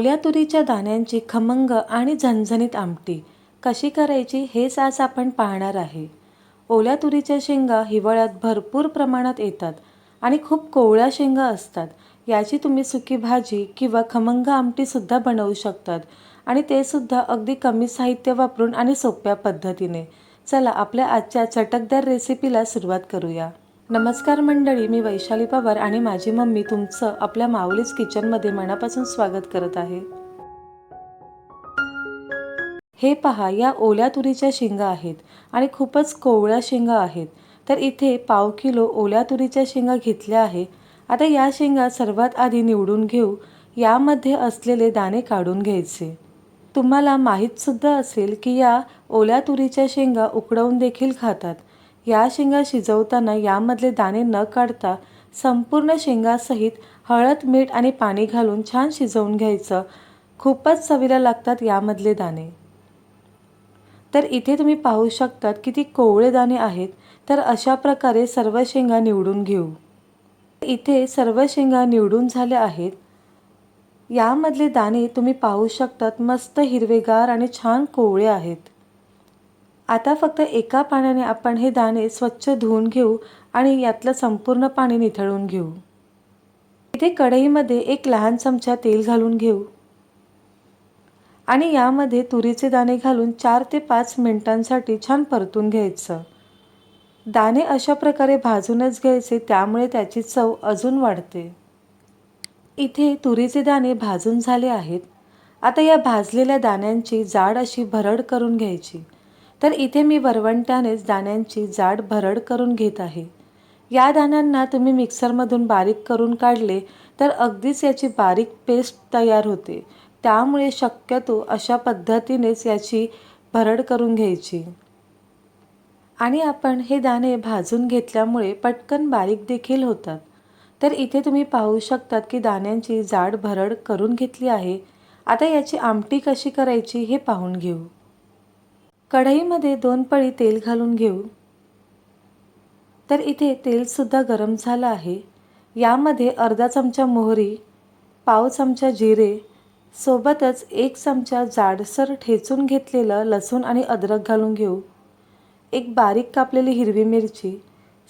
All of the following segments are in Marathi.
ओल्या तुरीच्या दाण्यांची खमंग आणि झणझणीत आमटी. कशी करायची हेच आज आपण पाहणार आहे. ओल्या तुरीच्या शेंगा हिवाळ्यात भरपूर प्रमाणात येतात आणि खूप कोवळ्या शेंगा असतात. याची तुम्ही सुकी भाजी किंवा खमंग आमटीसुद्धा बनवू शकतात आणि ते सुद्धा अगदी कमी साहित्य वापरून आणि सोप्या पद्धतीने. चला आपल्या आजच्या चटकदार रेसिपीला सुरुवात करूया. नमस्कार मंडळी मी वैशाली पवार आणि माझी मम्मी तुमचं आपल्या माऊलीज किचनमध्ये मनापासून स्वागत करत आहे. हे पहा या ओल्या तुरीच्या शेंगा आहेत आणि खूपच कोवळ्या शेंगा आहेत. तर इथे पाव किलो ओल्या तुरीच्या शेंगा घेतल्या आहे. आता या शेंगा सर्वात आधी निवडून घेऊ. यामध्ये असलेले दाणे काढून घ्यायचे. तुम्हाला माहीतसुद्धा असेल की या ओल्या तुरीच्या शेंगा उकडवून देखील खातात. या शेंगा शिजवताना यामधले दाणे न काढता संपूर्ण शेंगासहित हळद मीठ आणि पाणी घालून छान शिजवून घ्यायचं. खूपच चवीला लागतात यामधले दाणे. तर इथे तुम्ही पाहू शकतात किती कोवळे दाणे आहेत. तर अशा प्रकारे सर्व शेंगा निवडून घेऊ. इथे सर्व शेंगा निवडून झाल्या आहेत. यामधले दाणे तुम्ही पाहू शकतात मस्त हिरवेगार आणि छान कोवळे आहेत. आता फक्त एका पाण्याने आपण हे दाणे स्वच्छ धुवून घेऊ आणि यातलं संपूर्ण पाणी निथळून घेऊ. इथे कढईमध्ये एक लहान चमचा तेल घालून घेऊ. आणि यामध्ये तुरीचे दाणे घालून चार ते पाच मिनिटांसाठी छान परतून घ्यायचं. दाणे अशा प्रकारे भाजूनच घ्यायचे त्यामुळे त्याची चव अजून वाढते. इथे तुरीचे दाणे भाजून झाले आहेत. आता या भाजलेल्या दाण्यांची जाड अशी भरड करून घ्यायची. तर इथे मी वरवंट्यानेच दाण्यांची जाड भरड करून घेत आहे. या दाण्यांना तुम्ही मिक्सरमधून बारीक करून काढले तर अगदीच याची बारीक पेस्ट तयार होते. त्यामुळे शक्यतो अशा पद्धतीनेच याची भरड करून घ्यायची. आणि आपण हे दाणे भाजून घेतल्यामुळे पटकन बारीक देखील होतात. तर इथे तुम्ही पाहू शकतात की दाण्यांची जाड भरड करून घेतली आहे. आता याची आमटी कशी करायची हे पाहून घेऊ. कढईमध्ये दोन पळी तेल घालून घेऊ. तर इथे तेलसुद्धा गरम झालं आहे. यामध्ये अर्धा चमचा मोहरी पाव चमचा जिरे सोबतच एक चमचा जाडसर ठेचून घेतलेलं लसूण आणि अद्रक घालून घेऊ. एक बारीक कापलेली हिरवी मिरची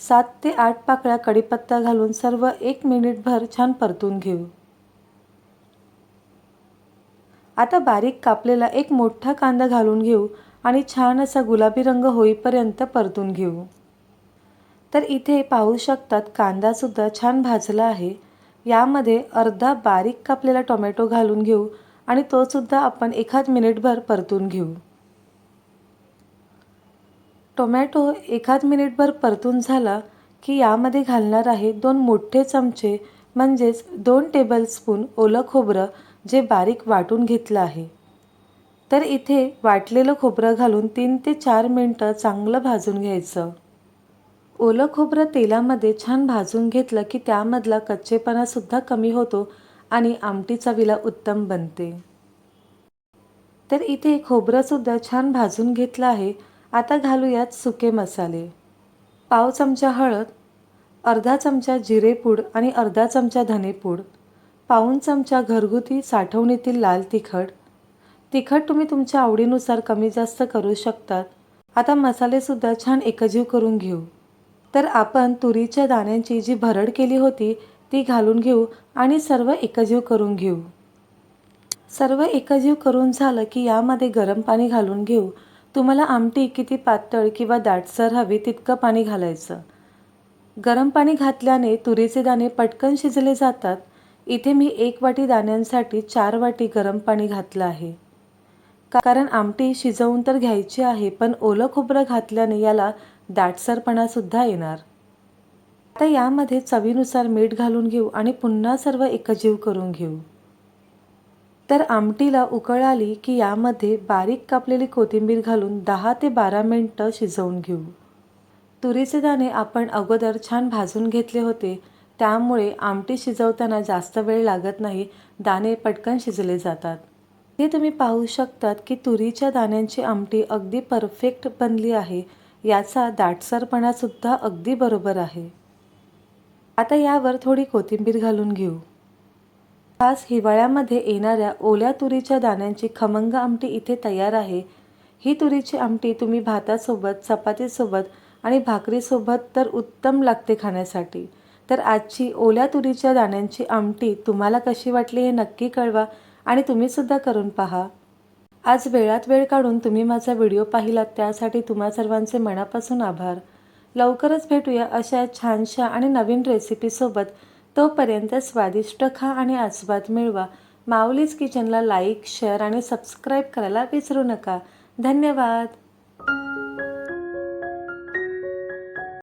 सात ते आठ पाकळ्या कढीपत्ता घालून सर्व एक मिनिटभर छान परतून घेऊ. आता बारीक कापलेला एक मोठा कांदा घालून घेऊ आणि छान असा गुलाबी रंग होईपर्यंत परतून घेऊ. तर इथे पाहू शकतात कांदासुद्धा छान भाजला आहे. यामध्ये अर्धा बारीक कापलेला टोमॅटो घालून घेऊ आणि तोसुद्धा आपण एखाद मिनिटभर परतून घेऊ. टोमॅटो एखाद मिनिटभर परतून झाला की यामध्ये घालणार आहे दोन मोठे चमचे म्हणजेच दोन टेबलस्पून ओलं खोबरं जे बारीक वाटून घेतलं आहे. तर इथे वाटलेलं खोबरं घालून तीन ते चार मिनटं चांगलं भाजून घ्यायचं. ओलं खोबरं तेलामध्ये छान भाजून घेतलं की त्यामधला कच्चेपणासुद्धा कमी होतो आणि आमटी चवीला उत्तम बनते. तर इथे खोबरंसुद्धा छान भाजून घेतलं आहे. आता घालूयात सुके मसाले. पाव चमचा हळद अर्धा चमचा जिरेपूड आणि अर्धा चमचा धनेपूड पाऊण चमचा घरगुती साठवणीतील लाल तिखट तिखट तुम्ही तुमच्या आवडीनुसार कमी जास्त करू शकतात. आता मसालेसुद्धा छान एकजीव करून घेऊ. तर आपण तुरीच्या दाण्यांची जी भरड केली होती ती घालून घेऊ आणि सर्व एकजीव करून घेऊ. सर्व एकजीव करून झालं की यामध्ये गरम पाणी घालून घेऊ. तुम्हाला आमटी किती पातळ किंवा दाटसर हवी तितकं पाणी घालायचं. गरम पाणी घातल्याने तुरीचे दाणे पटकन शिजले जातात. इथे मी एक वाटी दाण्यांसाठी चार वाटी गरम पाणी घातलं आहे. कारण आमटी शिजवून तर घ्यायची आहे पण ओलं खोबरं घातल्याने याला दाटसरपणासुद्धा येणार. आता यामध्ये चवीनुसार मीठ घालून घेऊ आणि पुन्हा सर्व एकजीव करून घेऊ. तर आमटीला उकळ आली की यामध्ये बारीक कापलेली कोथिंबीर घालून दहा ते बारा मिनटं शिजवून घेऊ. तुरीचे दाणे आपण अगोदर छान भाजून घेतले होते त्यामुळे आमटी शिजवताना जास्त वेळ लागत नाही दाणे पटकन शिजले जातात. इथे तुम्ही पाहू शकतात की तुरीच्या दाण्यांची आमटी अगदी परफेक्ट बनली आहे. याचा दाटसरपणासुद्धा अगदी बरोबर आहे. आता यावर थोडी कोथिंबीर घालून घेऊ. खास हिवाळ्यामध्ये येणाऱ्या ओल्या तुरीच्या दाण्यांची खमंग आमटी इथे तयार आहे. ही तुरीची आमटी तुम्ही भातासोबत चपातीसोबत आणि भाकरीसोबत तर उत्तम लागते खाण्यासाठी. तर आजची ओल्या तुरीच्या दाण्यांची आमटी तुम्हाला कशी वाटली हे नक्की कळवा. आणि तुम्हीसुद्धा करून पहा. आज वेळात वेळ काढून तुम्ही माझा व्हिडिओ पाहिलात त्यासाठी तुम्हा सर्वांचे मनापासून आभार. लवकरच भेटूया अशा छानशा आणि नवीन रेसिपीसोबत तोपर्यंत स्वादिष्ट खा आणि आस्वाद मिळवा. माऊलीज किचनला लाईक शेअर आणि सबस्क्राईब करायला विसरू नका. धन्यवाद.